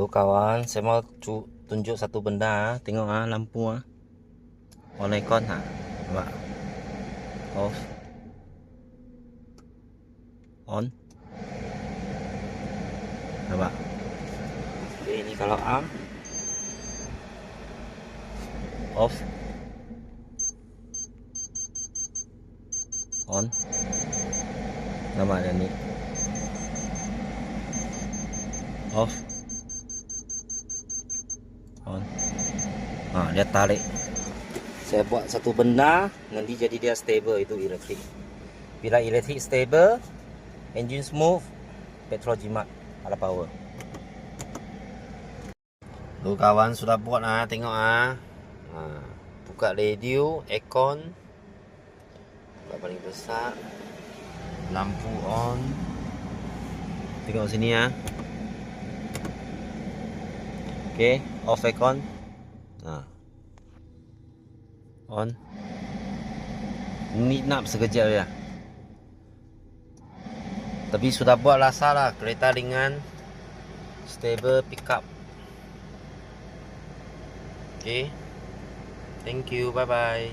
Halo kawan, saya mau tunjuk satu benda. ah. Tengok ah lampu ah. On aircon ha. Nampak? Off. On. Nampak? Okay, ini kalau on. Off. On. Nampak dah ni. Off. On. Ha, dia tarik. Saya buat satu benda nanti jadi dia stable itu elektrik. Bila elektrik stable, engine smooth, petrol jimat ada power. Tu kawan sudah buat ah, tengok ah. Ha, buka radio, aircon. Buka paling besar. Lampu on. Tengok sini ah. Okay, off aircon. Ha. On. Ni nak sekejap je. Tapi sudah buat rasa lah kereta ringan stable pick up. Okay. Thank you. Bye bye.